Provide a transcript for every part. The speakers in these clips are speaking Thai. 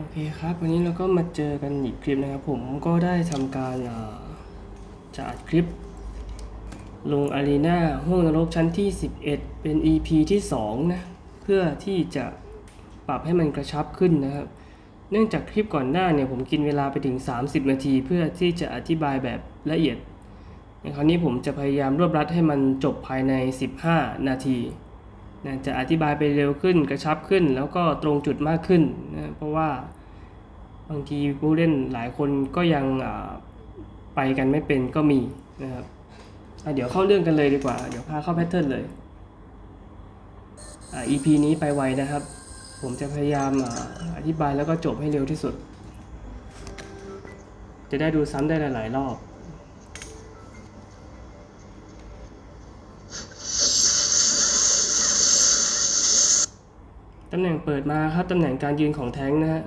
โอเคครับ วันนี้เราก็มาเจอกันอีกคลิปนะครับ ผมก็ได้ทำการจะอัดคลิป ลงอารีนาห้วงนรกชั้นที่ 11 เป็น EP ที่2นะเพื่อที่จะปรับให้มันกระชับขึ้นนะครับ เนื่องจากคลิปก่อนหน้าเนี่ยผมกินเวลาไปถึง 30 นาที เพื่อที่จะอธิบายแบบละเอียดในคราวนี้ผมจะพยายามรวบรัดให้มันจบภายใน 15 นาทีนะจะอธิบายไปเร็วขึ้นกระชับขึ้น แล้วก็ตรงจุดมากขึ้นนะเพราะว่า บางทีผู้เล่นหลายคนก็ยังไปกันไม่เป็นก็มีนะครับเดี๋ยวเข้าเรื่องกันเลยดีกว่า เดี๋ยวพาเข้าแพทเทิร์นเลยอ่า EP นี้ไปไวนะครับ ผมจะพยายามออธิบายแล้วก็จบให้เร็วที่สุด จะได้ดูซ้ำได้หลาย ๆ รอบตำแหน่งเปิดมาครับตำแหน่งการยืนของแท้งนะฮะ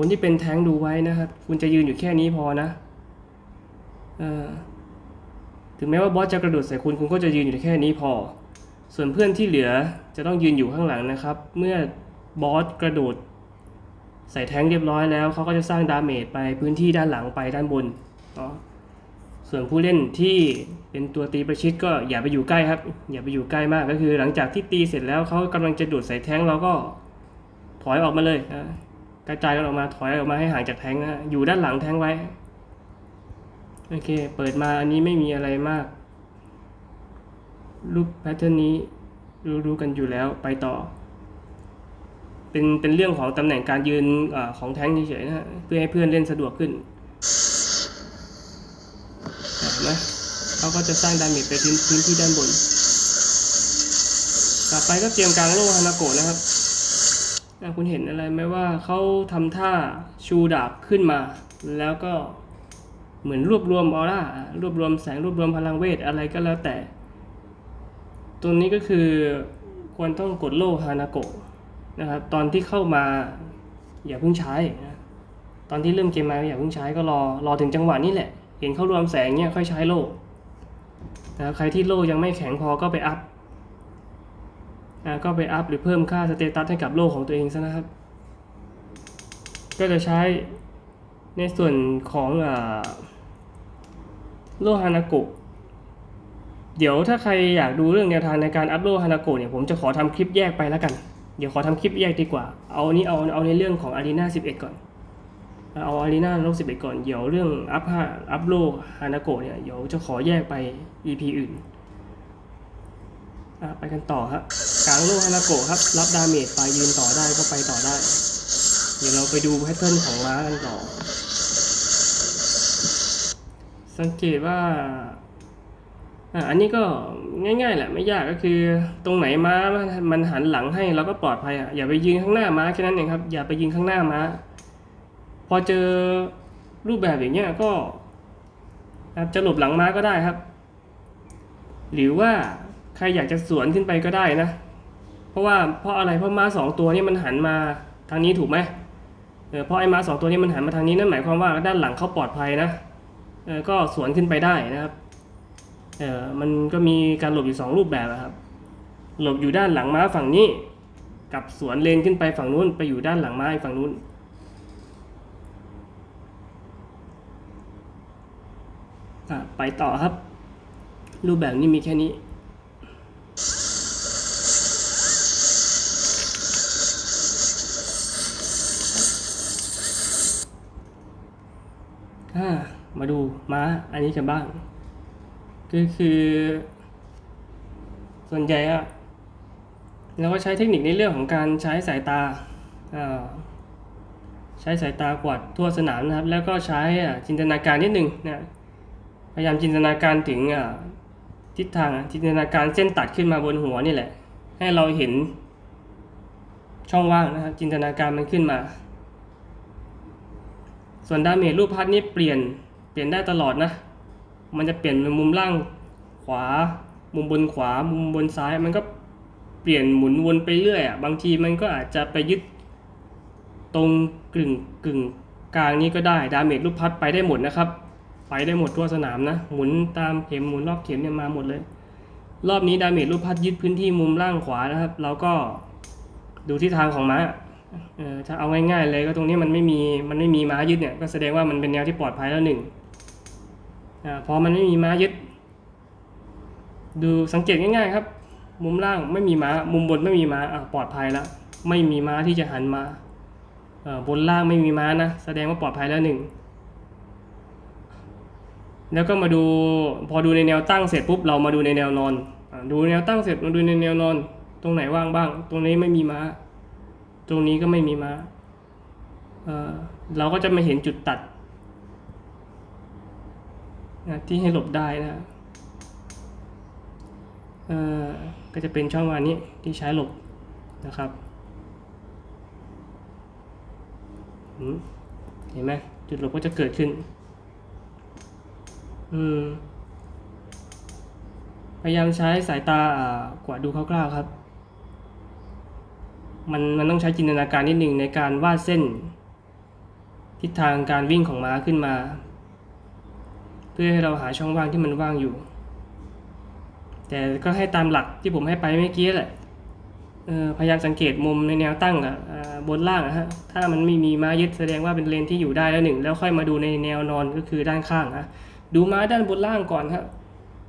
คนที่เป็นแท้งดูไว้นะครับ คุณจะยืนอยู่แค่นี้พอนะอถึงแม้ว่าบอสจะกระโดดใส่คุณคุณก็จะยืนอยู่แค่นี้พอ ส่วนเพื่อนที่เหลือจะต้องยืนอยู่ข้างหลังนะครับ เมื่อบอสกระโดด ใส่แท้งเรียบร้อยแล้วเขาก็จะสร้างดาเมจไปพื้นที่ด้านหลังไปด้านบนเนาะส่วนผู้เล่นที่เป็นตัวตีประชิดก็อย่าไปอยู่ใกล้ครับ อย่าไปอยู่ใกล้มากก็คือ หลังจากที่ตีเสร็จแล้วเขากำลังจะดูดใส่แท้งเราก็ถอยออกมาเลยนะ กระจายกันออกมาถอยออกมาให้ห่างจากแทงนะอยู่ด้านหลังแทงไว้ โอเค เปิดมาอันนี้ไม่มีอะไรมาก รูปแพทเทิร์นนี้รู้รู้กันอยู่แล้วไปต่อ เป็นเป็นเรื่องของตำแหน่งการยืนอของแทงเฉยๆนะฮะเพื่อให้เพื่อนเล่นสะดวกขึ้นเห็นไหมเขาก็จะสร้างดาเมจไปพื้นที่ด้านบน ต่อไปก็เตรียมกลางโลฮานาโกะนะครับ คุณเห็นอะไรไหมว่าเขาทำท่าชูดาบขึ้นมา แล้วก็เหมือนรวบรวมออร่ารวบรวมแสงรวบรวมพลังเวทอะไรก็แล้วแต่ ตัวนี้ก็คือควรต้องกดโลฮานาโกะนะครับตอนที่เข้ามาอย่าเพิ่งใช้นะตอนที่เริ่มเกมมาอย่าเพิ่งใช้ก็รอรอถึงจังหวะนี้แหละ เห็นเขารวมแสงเนี่ยค่อยใช้โล่นะครับใครที่โล่ยังไม่แข็งพอก็ไปอัพ ก็ไปอัพหรือเพิ่มค่าสเตตัสให้กับโล่ของตัวเองซะนะครับ ก็จะใช้ในส่วนของอโลฮานาโกะเดี๋ยวถ้าใครอยากดูเรื่องแนวทางในการอัพโลฮานาโกะเนี่ยผมจะขอทำคลิปแยกไปแล้วกัน เดี๋ยวขอทำคลิปแยกดีกว่า เอานี้เอาเอาในเรื่องของอารีนา11ก่อน เอาอารีนาโลก11ก่อน เดี๋ยวเรื่องอัพฮาอัพโลฮานาโกะเนี่ยเดี๋ยวจะขอแยกไป EP อื่น ไปกันต่อครับกลางโลฮานาโกะครับ รับดาเมจไปยืนต่อได้ก็ไปต่อได้ เดี๋ยวเราไปดูแพทเทิร์นของม้ากันต่อ สังเกตว่าอะอันนี้ก็ง่ายๆแหละไม่ยากก็คือ ตรงไหนม้ามันหันหลังให้เราก็ปลอดภัยอะอย่าไปยืนข้างหน้าม้าแค่นั้นเองครับ อย่าไปยืนข้างหน้าม้า พอเจอรูปแบบอย่างเงี้ยก็จับจะหลบหลังม้าก็ได้ครับ หรือว่า ใครอยากจะสวนขึ้นไปก็ได้นะ เพราะว่าเพราะอะไรเพราะม้าสองตัวนี้มันหันมาทางนี้ถูกไหมเออเพราะไอ้ม้าสองตัวนี้มันหันมาทางนี้นั่นหมายความว่าด้านหลังเขาปลอดภัยนะเออก็สวนขึ้นไปได้นะครับเออมันก็มีการหลบอยู่สองรูปแบบอะครับ หลบอยู่ด้านหลังม้าฝั่งนี้ กับสวนเลนขึ้นไปฝั่งนู้น ไปอยู่ด้านหลังม้าอีกฝั่งนู้นอะไปต่อครับ รูปแบบนี้มีแค่นี้ อ่า มาดูม้าอันนี้กันบ้าง ก็คือ ส่วนใหญ่อะเราก็ใช้เทคนิคในเรื่องของการใช้สายตา ใช้สายตากวาดทั่วสนามนะครับ แล้วก็ใช้อะจินตนาการนิดหนึ่งนะพยายามจินตนาการถึงทิศทางจินตนาการเส้นตัดขึ้นมาบนหัวนี่แหละ ให้เราเห็นช่องว่างนะครับ จินตนาการมันขึ้นมา ส่วนดาเมจรูปพัดนี่เปลี่ยน เปลี่ยนได้ตลอดนะ มันจะเปลี่ยนมุมล่างขวา มุมบนขวา มุมบนซ้าย มันก็เปลี่ยนหมุนวนไปเรื่อยอะ บางทีมันก็อาจจะไปยึด ตรงกึ่งกึ่งกลางนี้ก็ได้ ดาเมจลูกพัดไปได้หมดนะครับ ไปได้หมดทั่วสนามนะ หมุนตามเข็มหมุนรอบเข็มเนี่ยมาหมดเลย รอบนี้ดาเมจลูกพัดยึดพื้นที่มุมล่างขวานะครับ เราก็ดูทิศทางของม้าเออถ้าเอาง่ายๆเลยก็ตรงนี้มันไม่มีมันไม่มีม้ายึดเนี่ยก็แสดงว่ามันเป็นแนวที่ปลอดภัยแล้วหนึ่ง อพอมันไม่มีม้ายึด ดูสังเกตง่ายๆครับ มุมล่างไม่มีม้า มุมบนไม่มีม้าปลอดภัยแล้ว ไม่มีม้าที่จะหันมาบนล่างไม่มีม้านะ แสดงว่าปลอดภัยแล้วหนึ่งแล้วก็มาดูพอดูในแนวตั้งเสร็จปุ๊บเรามาดูในแนวนอนอดูแนวตั้งเสร็จมาดูในแนวนอน ตรงไหนว่างบ้าง ตรงนี้ไม่มีม้า ตรงนี้ก็ไม่มีม้าเราก็จะมาเห็นจุดตัด นะที่ให้หลบได้นะก็จะเป็นช่องวางนี้ที่ใช้หลบนะครับเห็นไหมจุดหลบก็จะเกิดขึ้น อืม พยายามใช้สายตากว่าดูคร่าวๆครับ มันมันต้องใช้จินตนาการนิดหนึ่งในการวาดเส้น ทิศทางการวิ่งของม้าขึ้นมา พื่อให้เราหาช่องว่างที่มันว่างอยู่ แต่ก็ให้ตามหลักที่ผมให้ไปเมื่อกี้แหละพยายามสังเกตมุมในแนวตั้งอะบนล่างอะฮะถ้ามันไม่มีม้ายึดแสดงว่าเป็นเลนที่อยู่ได้แล้วหนึ่งแล้วค่อยมาดูในแนวนอนก็คือด้านข้างอะดูม้าด้านบนล่างก่อนครับ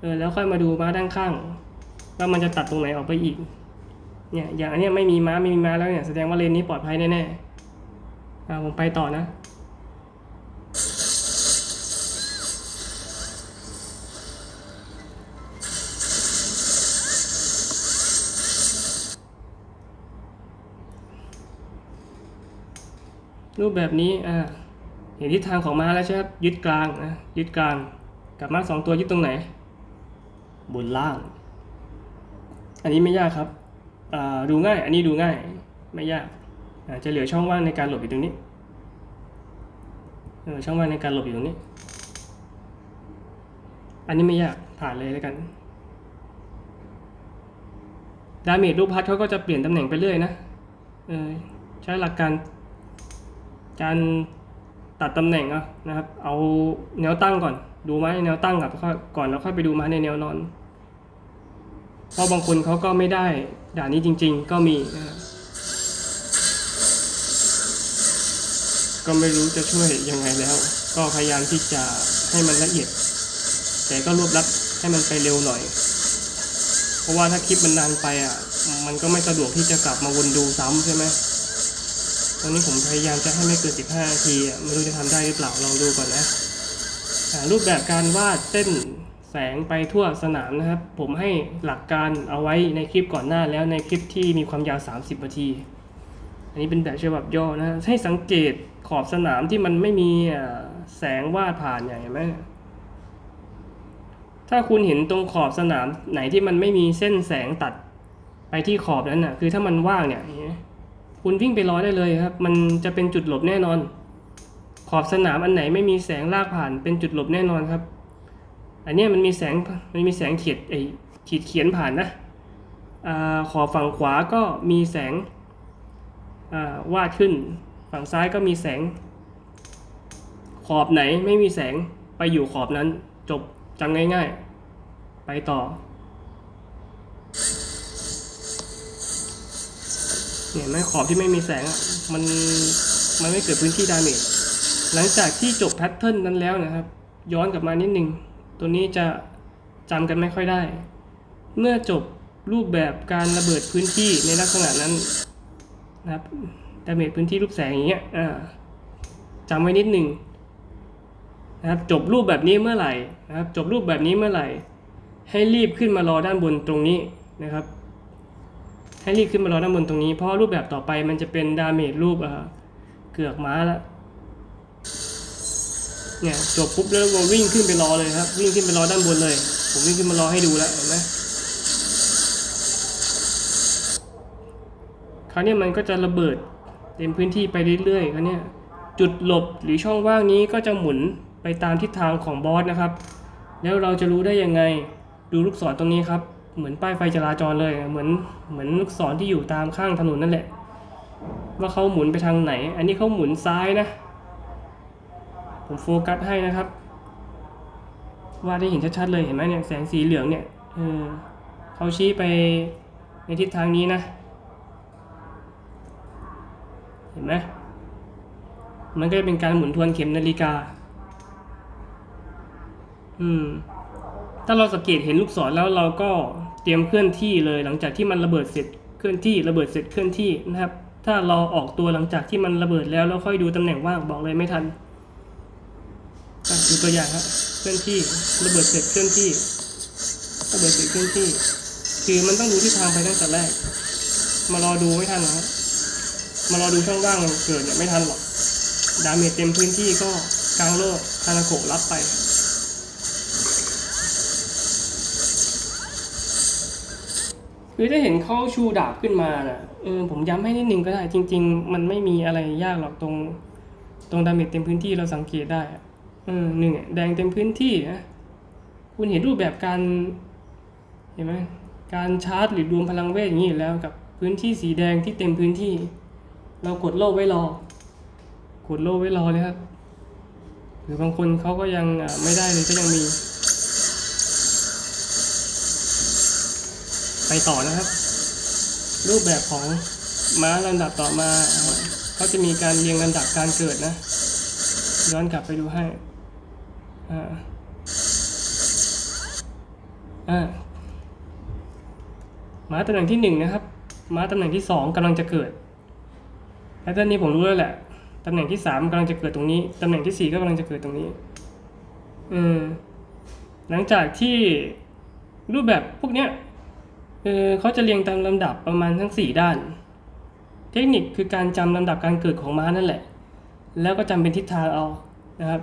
เออแล้วค่อยมาดูม้าด้านข้างว่ามันจะตัดตรงไหนออกไปอีกเนี่ยอย่างอันนี้ไม่มีม้าไม่มีม้าแล้วเนี่ยแสดงว่าเลนนี้ปลอดภัยแน่ๆอ่าผมไปต่อนะ รูปแบบนี้อ่าเห็นทิศทางของม้าแล้วใช่ไหมครับยึดกลางนะยึดกลางกับม้าสองตัวยึดตรงไหน บนล่าง อันนี้ไม่ยากครับอ่าดูง่าย อันนี้ดูง่ายไม่ยากอ่าจะเหลือช่องว่างในการหลบอยู่ตรงนี้เออช่องว่างในการหลบอยู่ตรงนี้ อันนี้ไม่ยากผ่านเลยแล้วกันดาเมจรูปพัดเขาก็จะเปลี่ยนตำแหน่งไปเรื่อยนะเออใช้หลักการ การตัดตำแหน่งนะครับ เอาแนวตั้งก่อน ดูไม้แนวตั้งกับค่อยก่อนแล้วค่อยไปดูไม้ในแนวนอน เพราะบางคนเขาก็ไม่ได้ด่านนี้จริง ๆ ก็มีนะก็ไม่รู้จะช่วยยังไงแล้ว ก็พยายามที่จะให้มันละเอียด แต่ก็รวบรัดให้มันไปเร็วหน่อย เพราะว่าถ้าคลิปมันนานไปอะ มันก็ไม่สะดวกที่จะกลับมาวนดูซ้ำใช่ไหม ตอนนี้ผมพยายามจะให้ไม่เกิน 15 นาทีอะไม่รู้จะทำได้หรือเปล่าลองดูก่อนนะรูปแบบการวาดเส้นแสงไปทั่วสนามนะครับ ผมให้หลักการเอาไว้ในคลิปก่อนหน้าแล้วในคลิปที่มีความยาว 30 นาที อันนี้เป็นแบบฉบับย่อนะให้สังเกตขอบสนามที่มันไม่มีแสงวาดผ่านอย่างเห็นไหมถ้าคุณเห็นตรงขอบสนามไหนที่มันไม่มีเส้นแสงตัดไปที่ขอบนั้นน่ะ คือถ้ามันว่างเนี่ยอย่างเงี้ย คุณวิ่งไปรอได้เลยครับ มันจะเป็นจุดหลบแน่นอน ขอบสนามอันไหนไม่มีแสงลากผ่านเป็นจุดหลบแน่นอนครับ อันนี้มันมีแสงมันมีแสงเขียดไอขีดเขียนผ่านนะอขอบฝั่งขวาก็มีแสงวาดขึ้น ฝั่งซ้ายก็มีแสง ขอบไหนไม่มีแสงไปอยู่ขอบนั้นจบจำง่ายๆ ไปต่อ เนี่ยเห็นไหมขอบที่ไม่มีแสงมันมันไม่เกิดพื้นที่ดาเมจหลังจากที่จบแพทเทิร์นนั้นแล้วนะครับ ย้อนกลับมานิดนึง ตัวนี้จะจำกันไม่ค่อยได้ เมื่อจบรูปแบบการระเบิดพื้นที่ในลักษณะนั้นนะครับดาเมจพื้นที่รูปแสงอย่างเงี้ยจำไว้นิดหนึ่งนะครับจบรูปแบบนี้เมื่อไหร่นะครับ จบรูปแบบนี้เมื่อไหร่ ให้รีบขึ้นมารอด้านบนตรงนี้นะครับ ให้รีบขึ้นมารอด้านบนตรงนี้ เพราะรูปแบบต่อไปมันจะเป็นดาเมจรูปเกือกม้าล้วเนี่ยจบปุ๊บแล้ววิ่งขึ้นไปรอเลยครับ วิ่งขึ้นไปรอด้านบนเลย ผมวิ่งขึ้นมารอให้ดูแล้วเห็นไหมคราวนี้มันก็จะระเบิดเต็มพื้นที่ไปเรื่อยๆคราวนี้จุดหลบหรือช่องว่างนี้ก็จะหมุนไปตามทิศทางของบอสนะครับ แล้วเราจะรู้ได้ยังไงดูลูกศรตรงนี้ครับ เหมือนป้ายไฟจราจรเลยเหมือนเหมือนลูกศรที่อยู่ตามข้างถนนนั่นแหละ ว่าเขาหมุนไปทางไหน อันนี้เขาหมุนซ้ายนะ ผมโฟกัสให้นะครับ ว่าได้เห็นชัดๆเลยเห็นไหมเนี่ยแสงสีเหลืองเนี่ยเออเขาชี้ไปในทิศทางนี้นะ เห็นไหมมันก็จะเป็นการหมุนทวนเข็มนาฬิกา อืม ถ้าเราสังเกตเห็นลูกศรแล้วเราก็ เตรียมเคลื่อนที่เลยหลังจากที่มันระเบิดเสร็จเคลื่อนที่ระเบิดเสร็จเคลื่อนที่นะครับ ถ้าราออกตัวหลังจากที่มันระเบิดแล้วแล้วค่อยดูตำแหน่งว่างบอกเลยไม่ทันดูตัวอย่างครับเคลื่อนที่ระเบิดเสร็จเคลื่อนที่ระเบิดเสร็จเคลื่อนที่ คือมันต้องดูที่ทางไปตั้งแต่แรก มารอดูไม่ทันนะครับมารอดูช่องว่างเกิดเนี่ยไม่ทันหรอกดาเมจเต็มพื้นที่ก็กลางโลกคานาโกรับไป คือถ้าเห็นเขาชูดาบขึ้นมาน่ะเออผมย้ำให้นิดนึงก็ได้ จริง ๆ มันไม่มีอะไรยากหรอกตรง ตรงดาเมจเต็มพื้นที่เราสังเกตได้เออหนึ่งอะแดงเต็มพื้นที่นะคุณเห็นรูปแบบการ เห็นไหมการชาร์จหรือรวมพลังเวทอย่างนี้แล้วกับพื้นที่สีแดงที่เต็มพื้นที่ เรากดโล่ไว้รอกดโล่ไว้รอเลยครับ หรือบางคนเขาก็ยังไม่ได้เลยก็ยังมี ไปต่อนะครับ รูปแบบของม้าลำดับต่อมาเขาจะมีการเรียงลำดับการเกิดนะ ย้อนกลับไปดูให้อ่าอ่าม้าตำแหน่งที่หนึ่งนะครับ ม้าตำแหน่งที่สองกำลังจะเกิดแล้วตอนนี้ผมรู้แล้วแหละตำแหน่งที่สามกำลังจะเกิดตรงนี้ ตำแหน่งที่สี่ก็กำลังจะเกิดตรงนี้อืมหลังจากที่รูปแบบพวกเนี้ย เออเขาจะเรียงตามลำดับประมาณทั้ง 4 ด้าน เทคนิคคือการจำลำดับการเกิดของม้านั่นแหละ แล้วก็จำเป็นทิศทางเอานะครับ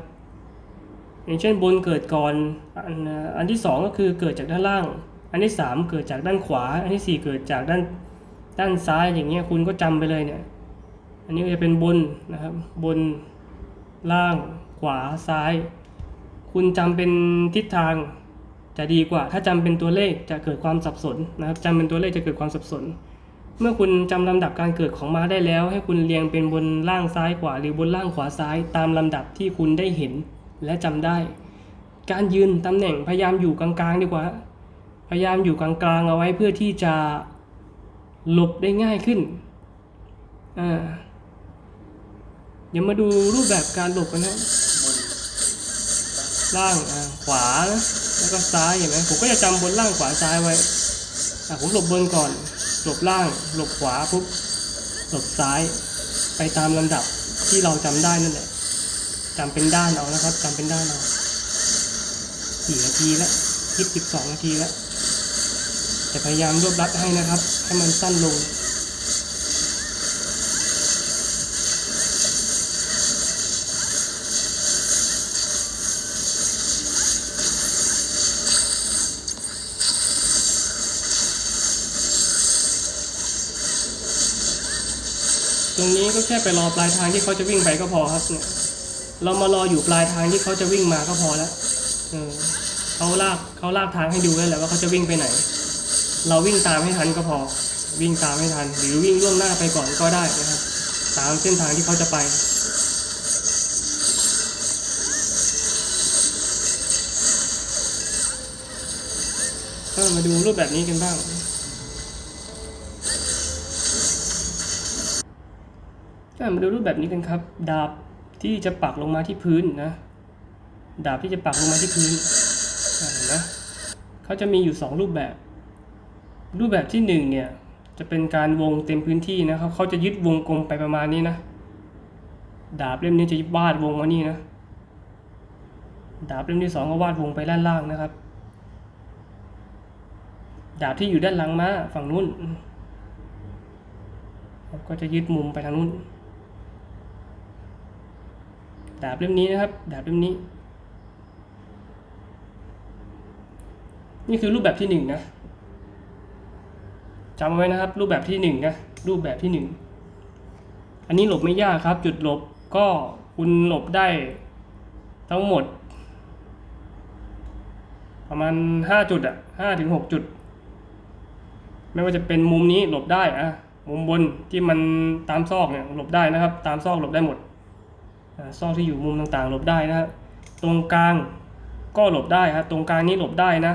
อย่างเช่นบนเกิดก่อนอันอันที่ 2 ก็คือเกิดจากด้านล่าง อันที่ 3 เกิดจากด้านขวา อันที่ 4 เกิดจากด้านด้านซ้ายอย่างเงี้ยคุณก็จำไปเลยเนี่ย อันนี้จะเป็นบนนะครับ บนล่างขวาซ้าย คุณจำเป็นทิศทาง จะดีกว่า ถ้าจำเป็นตัวเลขจะเกิดความสับสนนะครับจำเป็นตัวเลขจะเกิดความสับสน เมื่อคุณจำลำดับการเกิดของม้าได้แล้ว ให้คุณเรียงเป็นบนล่างซ้ายขวาหรือบนล่างขวาซ้าย ตามลำดับที่คุณได้เห็นและจำได้ การยืนตำแหน่งพยายามอยู่กลางๆดีกว่า พยายามอยู่กลางๆเอาไว้เพื่อที่จะหลบได้ง่ายขึ้นอ่าเดี๋ยวมาดูรูปแบบการหลบกันนะล่างอ่าขวานะ แล้วก็ซ้ายเห็นไหมผมก็จะจำบนล่างขวาซ้ายไว้อะผมหลบบนก่อน หลบล่าง หลบขวาปุ๊บ หลบซ้าย ไปตามลำดับที่เราจำได้นั่นแหละจำเป็นด้านเอานะครับจำเป็นด้านเอากี่นาทีแล้วคลิปสิบสองนาทีแล้ว จะพยายามรวบรัดให้นะครับ ให้มันสั้นลง ตรงนี้ก็แค่ไปรอปลายทางที่เขาจะวิ่งไปก็พอครับเนี่ยเรามารออยู่ปลายทางที่เขาจะวิ่งมาก็พอแล้วเออเขาลากเขาลากทางให้ดูแล้วแหละว่าเขาจะวิ่งไปไหน เราวิ่งตามให้ทันก็พอ วิ่งตามให้ทัน หรือวิ่งล่วงหน้าไปก่อนก็ได้นะครับตามเส้นทางที่เขาจะไปมาดูรูปแบบนี้กันบ้าง มาดูรูปแบบนี้กันครับ ดาบที่จะปักลงมาที่พื้นนะ ดาบที่จะปักลงมาที่พื้นเห็นไหมเขาจะมีอยู่สองรูปแบบ รูปแบบที่หนึ่งเนี่ยจะเป็นการวงเต็มพื้นที่นะครับเขาจะยึดวงกลมไปประมาณนี้นะ ดาบเล่มนี้จะวาดวงมานี่นะ ดาบเล่มที่สองก็วาดวงไปด้านล่างนะครับ ดาบที่อยู่ด้านหลังมาฝั่งนู้นก็จะยึดมุมไปทางนู้น ดาบเล่มนี้นะครับ ดาบเล่มนี้ นี่คือรูปแบบที่หนึ่งนะจำเอาไว้นะครับ รูปแบบที่หนึ่งนะรูปแบบที่หนึ่งอันนี้หลบไม่ยากครับ จุดหลบก็คุณหลบได้ทั้งหมด ประมาณห้าจุดอะห้าถึงหกจุด ไม่ว่าจะเป็นมุมนี้หลบได้อะมุมบนที่มันตามซอกเนี่ยหลบได้นะครับ ตามซอกหลบได้หมด ซอกที่อยู่มุมต่างๆ หลบได้นะครับตรงกลางก็หลบได้ครับตรงกลางนี้หลบได้นะ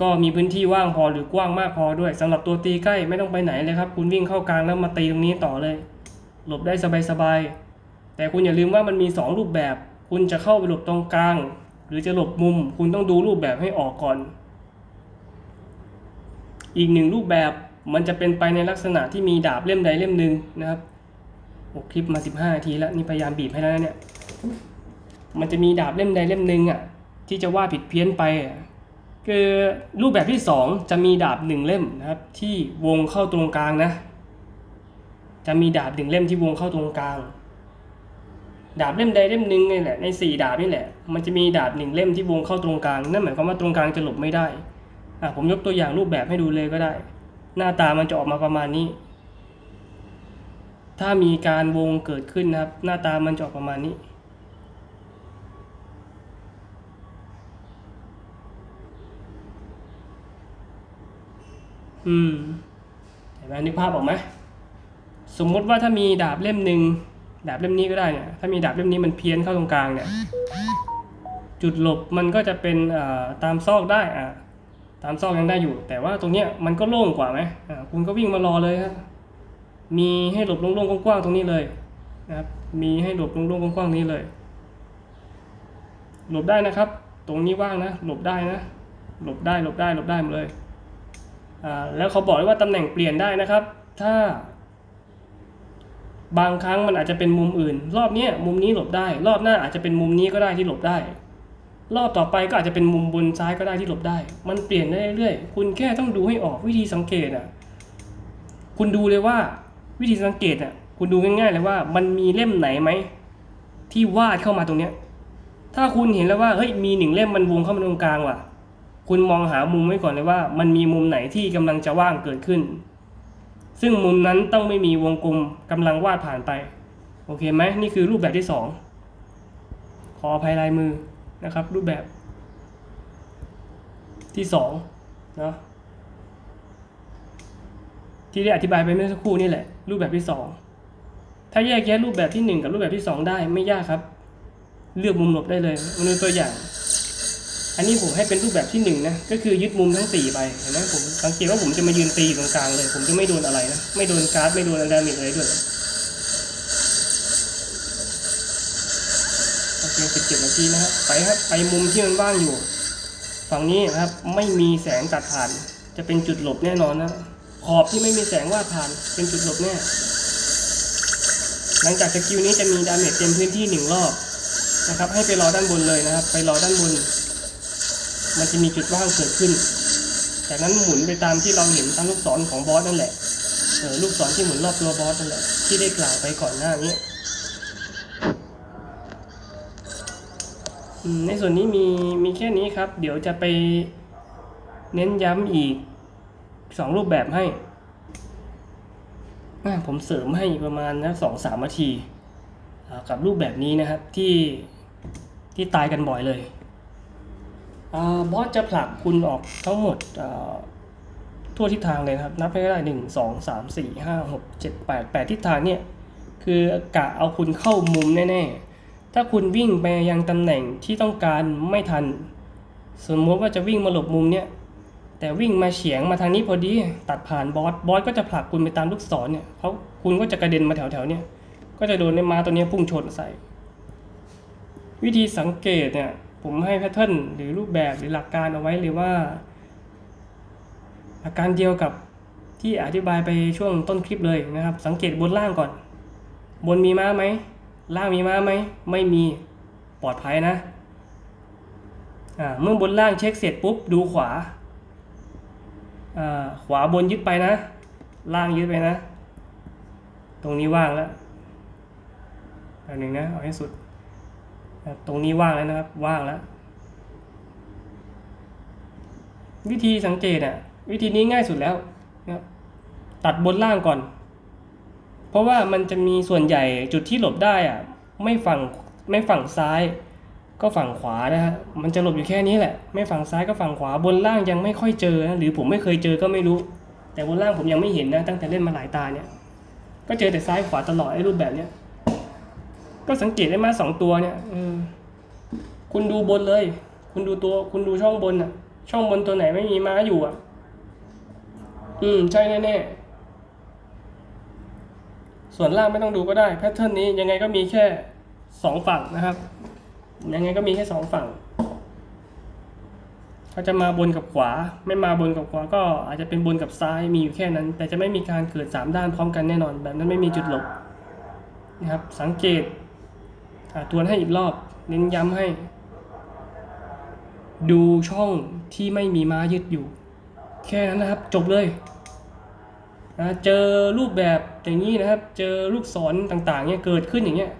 ก็มีพื้นที่ว่างพอหรือกว้างมากพอด้วยสำหรับตัวตีใกล้ไม่ต้องไปไหนเลยครับ คุณวิ่งเข้ากลางแล้วมาตีตรงนี้ต่อเลย หลบได้สบายๆแต่คุณอย่าลืมว่ามันมี 2 รูปแบบ คุณจะเข้าไปหลบตรงกลาง หรือจะหลบมุม คุณต้องดูรูปแบบให้ออกก่อน อีกหนึ่งรูปแบบมันจะเป็นไปในลักษณะที่มีดาบเล่มใดเล่มหนึ่งนะครับ คลิปมา15นาทีแล้วนี่พยายามบีบให้แล้วเนี่ย มันจะมีดาบเล่มใดเล่มหนึ่งอะ ที่จะว่าผิดเพี้ยนไปอะคือรูปแบบที่สองจะมีดาบหนึ่งเล่มนะครับ ที่วงเข้าตรงกลางนะ จะมีดาบหนึ่งเล่มที่วงเข้าตรงกลาง ดาบเล่มใดเล่มหนึ่งนี่แหละในสี่ดาบนี่แหละ มันจะมีดาบหนึ่งเล่มที่วงเข้าตรงกลางนั่นหมายความว่าตรงกลางจะหลบไม่ได้อะผมยกตัวอย่างรูปแบบให้ดูเลยก็ได้ หน้าตามันจะออกมาประมาณนี้ ถ้ามีการวงเกิดขึ้นนะครับ หน้าตามันจะออกประมาณนี้ อืมเห็นไหมนึกภาพออกไหมสมมติว่าถ้ามีดาบเล่มหนึ่งดาบเล่มนี้ก็ได้เนี่ยถ้ามีดาบเล่มนี้มันเพี้ยนเข้าตรงกลางเนี่ย จุดหลบมันก็จะเป็นตามซอกได้อ่าตามซอกยังได้อยู่ แต่ว่าตรงเนี้ยมันก็โล่งกว่าไหมอ่าคุณก็วิ่งมารอเลยครับ มีให้หลบโล่งๆกว้างๆตรงนี้เลยนะครับ มีให้หลบโล่งๆกว้างๆนี้เลย หลบได้นะครับ ตรงนี้ว่างนะ หลบได้นะ หลบได้หลบได้หลบได้หมดเลย อ่า แล้วเขาบอกว่าตำแหน่งเปลี่ยนได้นะครับ ถ้า บางครั้งมันอาจจะเป็นมุมอื่น รอบนี้มุมนี้หลบได้ รอบหน้าอาจจะเป็นมุมนี้ก็ได้ที่หลบได้ รอบต่อไปก็อาจจะเป็นมุมบนซ้ายก็ได้ที่หลบได้ มันเปลี่ยนได้เรื่อยๆ คุณแค่ต้องดูให้ออกวิธีสังเกตอะ คุณดูเลยว่า วิธีสังเกตอะคุณดูง่ายๆเลยว่ามันมีเล่มไหนไหมที่วาดเข้ามาตรงเนี้ย ถ้าคุณเห็นแล้วว่าเฮ้ยมีหนึ่งเล่มมันวงเข้ามาตรงกลางว่ะ คุณมองหามุมไว้ก่อนเลยว่า มันมีมุมไหนที่กำลังจะว่างเกิดขึ้น ซึ่งมุมนั้นต้องไม่มีวงกลมกำลังวาดผ่านไป โอเคไหมนี่คือรูปแบบที่สองขออภัยลายมือนะครับ รูปแบบที่สองเนาะที่ได้อธิบายไปเมื่อสักครู่นี่แหละ รูปแบบที่สองถ้าแยกแยะรูปแบบที่หนึ่งกับรูปแบบที่สองได้ไม่ยากครับ เลือกมุมหลบได้เลยมาดูตัวอย่าง อันนี้ผมให้เป็นรูปแบบที่หนึ่งนะก็คือยึดมุมทั้งสี่ไปเห็นไหมผมสังเกตว่าผมจะมายืนตีตรงกลางเลย ผมจะไม่โดนอะไรนะไม่โดนการ์ดไม่โดนอะไรดาเมจอะไรด้วยโอเคสิบเจ็ดนาทีนะครับไปครับไปมุมที่มันว่างอยู่ ฝั่งนี้นะครับไม่มีแสงตัดผ่าน จะเป็นจุดหลบแน่นอนนะ ขอบที่ไม่มีแสงวาดผ่านเป็นจุดหลบแน่หลังจากสกิลนี้จะมีดาเมจเต็มพื้นที่หนึ่งรอบนะครับ ให้ไปรอด้านบนเลยนะครับ ไปรอด้านบน มันจะมีจุดว่างเกิดขึ้น จากนั้นหมุนไปตามที่เราเห็นตามลูกศรของบอสนั่นแหละเออลูกศรที่หมุนรอบตัวบอสนั่นแหละที่ได้กล่าวไปก่อนหน้านี้ในส่วนนี้มีมีแค่นี้ครับ เดี๋ยวจะไปเน้นย้ำอีก สองรูปแบบให้ผมเสริมให้อีกประมาณนะสองสามนาทีกับรูปแบบนี้นะครับที่ที่ตายกันบ่อยเลยอบอสจะผลักคุณออกทั้งหมดทั่วทิศทางเลยครับนับให้ได้หนึ่งสองสามสี่ห้าหกเจ็ดแปดแปดทิศทางเนี่ยคือกะเอาคุณเข้ามุมแน่ๆ ถ้าคุณวิ่งไปยังตำแหน่งที่ต้องการไม่ทัน สมมติว่าจะวิ่งมาหลบมุมเนี่ย แต่วิ่งมาเฉียงมาทางนี้พอดี ตัดผ่านบอสบอสก็จะผลักคุณไปตามลูกศรเนี่ยเขาคุณก็จะกระเด็นมาแถวๆเนี่ยก็จะโดนในม้าตัวเนี้ยพุ่งชนใส่ วิธีสังเกตเนี่ยผมให้แพทเทิร์นหรือรูปแบบหรือหลักการเอาไว้เลยว่า หลักการเดียวกับที่อธิบายไปช่วงต้นคลิปเลยนะครับ สังเกตบนล่างก่อน บนมีม้าไหมล่างมีม้าไหมไม่มีปลอดภัยนะอ่าเมื่อบนล่างเช็คเสร็จปุ๊บดูขวา ขวาบนยึดไปนะ ล่างยึดไปนะ ตรงนี้ว่างแล้วอันหนึ่งนะเอาให้สุด ตรงนี้ว่างแล้วนะครับ ว่างแล้ว วิธีสังเกตอะ วิธีนี้ง่ายสุดแล้วนะตัดบนล่างก่อน เพราะว่ามันจะมีส่วนใหญ่จุดที่หลบได้อะ ไม่ฝั่งไม่ฝั่งซ้าย ก็ฝั่งขวานะฮะมันจะหลบอยู่แค่นี้แหละ ไม่ฝั่งซ้ายก็ฝั่งขวาบนล่างยังไม่ค่อยเจอนะหรือผมไม่เคยเจอก็ไม่รู้ แต่บนล่างผมยังไม่เห็นนะ ตั้งแต่เล่นมาหลายตาเนี่ย ก็เจอแต่ซ้ายขวาตลอดไอ้รูปแบบเนี้ยก็สังเกตได้มาสองตัวเนี่ยอคุณดูบนเลย คุณดูตัว คุณดูช่องบนอะ ช่องบนตัวไหนไม่มีม้าอยู่อะ อืม ใช่แน่ๆส่วนล่างไม่ต้องดูก็ได้แพทเทิร์นนี้ยังไงก็มีแค่สองฝั่งนะครับ ยังไงก็มีแค่สองฝั่งเขาจะมาบนกับขวา ไม่มาบนกับขวาก็อาจจะเป็นบนกับซ้ายมีอยู่แค่นั้น แต่จะไม่มีการเกิดสามด้านพร้อมกันแน่นอน แบบนั้นไม่มีจุดหลบนะครับสังเกตทวนให้อีกรอบ เน้นย้ำให้ ดูช่องที่ไม่มีม้ายึดอยู่ แค่นั้นนะครับจบเลยนะเจอรูปแบบอย่างนี้นะครับ เจอลูกศรต่างๆเนี่ยเกิดขึ้นอย่างเงี้ย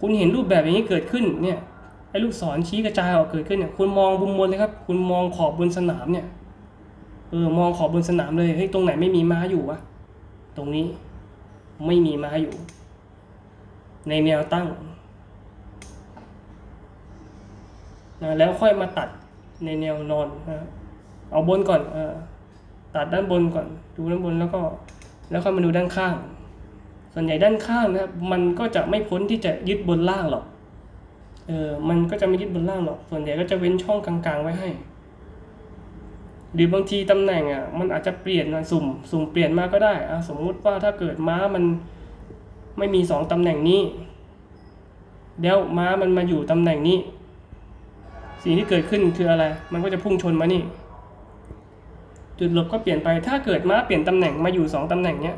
คุณเห็นรูปแบบอย่างนี้เกิดขึ้นเนี่ย ไอ้ลูกศรชี้กระจายออกเกิดขึ้นเนี่ยคุณมองบุมบนเลยครับ คุณมองขอบบนสนามเนี่ยเออมองขอบบนสนามเลยเฮ้ยตรงไหนไม่มีม้าอยู่วะตรงนี้ไม่มีม้าอยู่ ในแนวตั้งนะแล้วค่อยมาตัดในแนวนอนนะเอาบนก่อนเออตัดด้านบนก่อน ดูด้านบนแล้วก็ แล้วค่อยมาดูด้านข้าง ส่วนใหญ่ด้านข้างนะครับมันก็จะไม่พ้นที่จะยึดบนล่างหรอก เออมันก็จะไม่ยึดบนล่างหรอก ส่วนใหญ่ก็จะเว้นช่องกลางๆไว้ให้ หรือบางทีตำแหน่งอะ มันอาจจะเปลี่ยนนะสุ่ม สุ่มเปลี่ยนมาก็ได้อะสมมุติว่าถ้าเกิดม้ามันไม่มีสองตำแหน่งนี้ แล้วม้ามันมาอยู่ตำแหน่งนี้ สิ่งที่เกิดขึ้นคืออะไร มันก็จะพุ่งชนมานี่ จุดหลบก็เปลี่ยนไป ถ้าเกิดม้าเปลี่ยนตำแหน่งมาอยู่สองตำแหน่งเนี้ย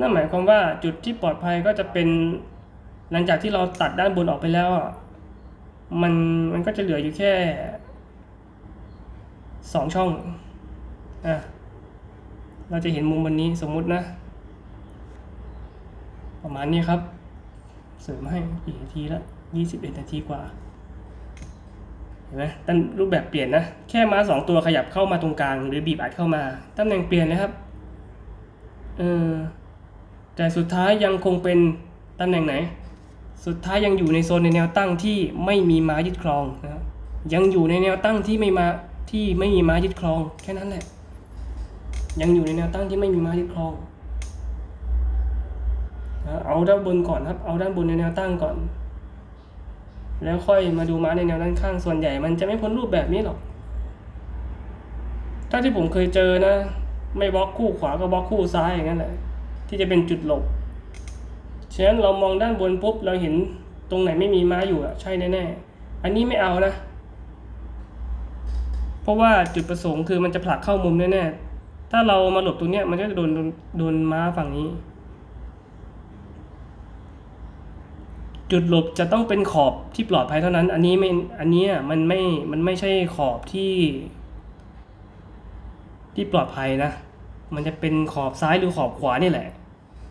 นั่นหมายความว่าจุดที่ปลอดภัยก็จะเป็นหลังจากที่เราตัดด้านบนออกไปแล้วอะ มันมันก็จะเหลืออยู่แค่สองช่องอะเราจะเห็นมุมบนนี้สมมุตินะ ประมาณนี้ครับ เสริมให้กี่นาทีละยี่สิบเอ็ดนาทีกว่าเห็นไหมตั้งรูปแบบเปลี่ยนนะ แค่ม้าสองตัวขยับเข้ามาตรงกลาง หรือบีบอัดเข้ามาตำแหน่งเปลี่ยนนะครับเออแต่สุดท้ายยังคงเป็นตำแหน่งไหน สุดท้ายยังอยู่ในโซนในแนวตั้งที่ไม่มีม้ายึดครองนะครับยังอยู่ในแนวตั้งที่ไม่มาที่ไม่มีม้ายึดครอง แค่นั้นแหละ ยังอยู่ในแนวตั้งที่ไม่มีม้ายึดครองนะเอาด้านบนก่อนครับ เอาด้านบนในแนวตั้งก่อน แล้วค่อยมาดูม้าในแนวด้านข้างส่วนใหญ่ มันจะไม่พ้นรูปแบบนี้หรอก ถ้าที่ผมเคยเจอนะ ไม่บล็อกคู่ขวาก็บล็อกคู่ซ้ายอย่างนั้นแหละ ที่จะเป็นจุดหลบ ฉะนั้นเรามองด้านบนปุ๊บเราเห็นตรงไหนไม่มีม้าอยู่อะใช่แน่ๆ อันนี้ไม่เอานะ เพราะว่าจุดประสงค์คือมันจะผลักเข้ามุมแน่ๆ ถ้าเรามาหลบตรงเนี้ยมันก็จะโดนโดนโดนม้าฝั่งนี้ จุดหลบจะต้องเป็นขอบที่ปลอดภัยเท่านั้น อันนี้ไม่อันเนี้ยมันไม่มันไม่ใช่ขอบที่ ที่ปลอดภัยนะ มันจะเป็นขอบซ้ายหรือขอบขวานี่แหละ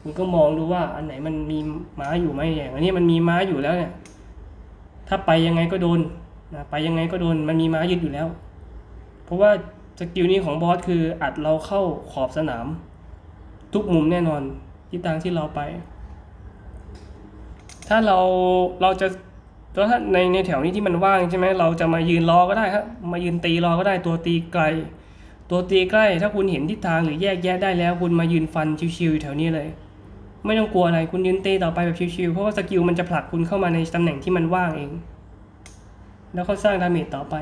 คุณก็มองดูว่าอันไหนมันมีม้าอยู่ไหมอย่างอันนี้มันมีม้าอยู่แล้วเนี่ย ถ้าไปยังไงก็โดนนะไปยังไงก็โดนมันมีม้ายึดอยู่แล้ว เพราะว่าสกิลนี้ของบอสคืออัดเราเข้าขอบสนาม ทุกมุมแน่นอนที่ทางที่เราไป ถ้าเราเราจะแล้วถ้าในในแถวนี้ที่มันว่างใช่ไหมเราจะมายืนรอก็ได้ครับมายืนตีรอก็ได้ตัวตีไกล ตัวตีใกล้ ถ้าคุณเห็นทิศทางหรือแยกแยะได้แล้ว คุณมายืนฟันชิวๆอยู่แถวนี้เลย ไม่ต้องกลัวอะไรคุณยืนเตีต่อไปแบบชิวๆเพราะว่าสกิลมันจะผลักคุณเข้ามาในตำแหน่งที่มันว่างเอง แล้วก็สร้างดาเมจต่อไป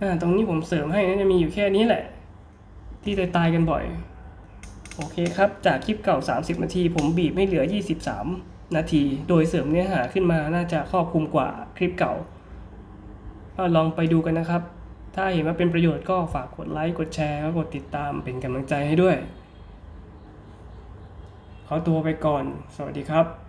อ่าตรงนี้ผมเสริมให้นะจะมีอยู่แค่นี้แหละ ที่ตายตายกันบ่อย โอเคครับ จากคลิปเก่า 30 นาที ผมบีบไม่เหลือ 23 นาที โดยเสริมเนื้อหาขึ้นมาน่าจะครอบคลุมกว่าคลิปเก่าก็ลองไปดูกันนะครับ ถ้าเห็นว่าเป็นประโยชน์ก็ฝากกดไลค์ กดแชร์แล้วกดติดตามเป็นกำลังใจให้ด้วย ขอตัวไปก่อน สวัสดีครับ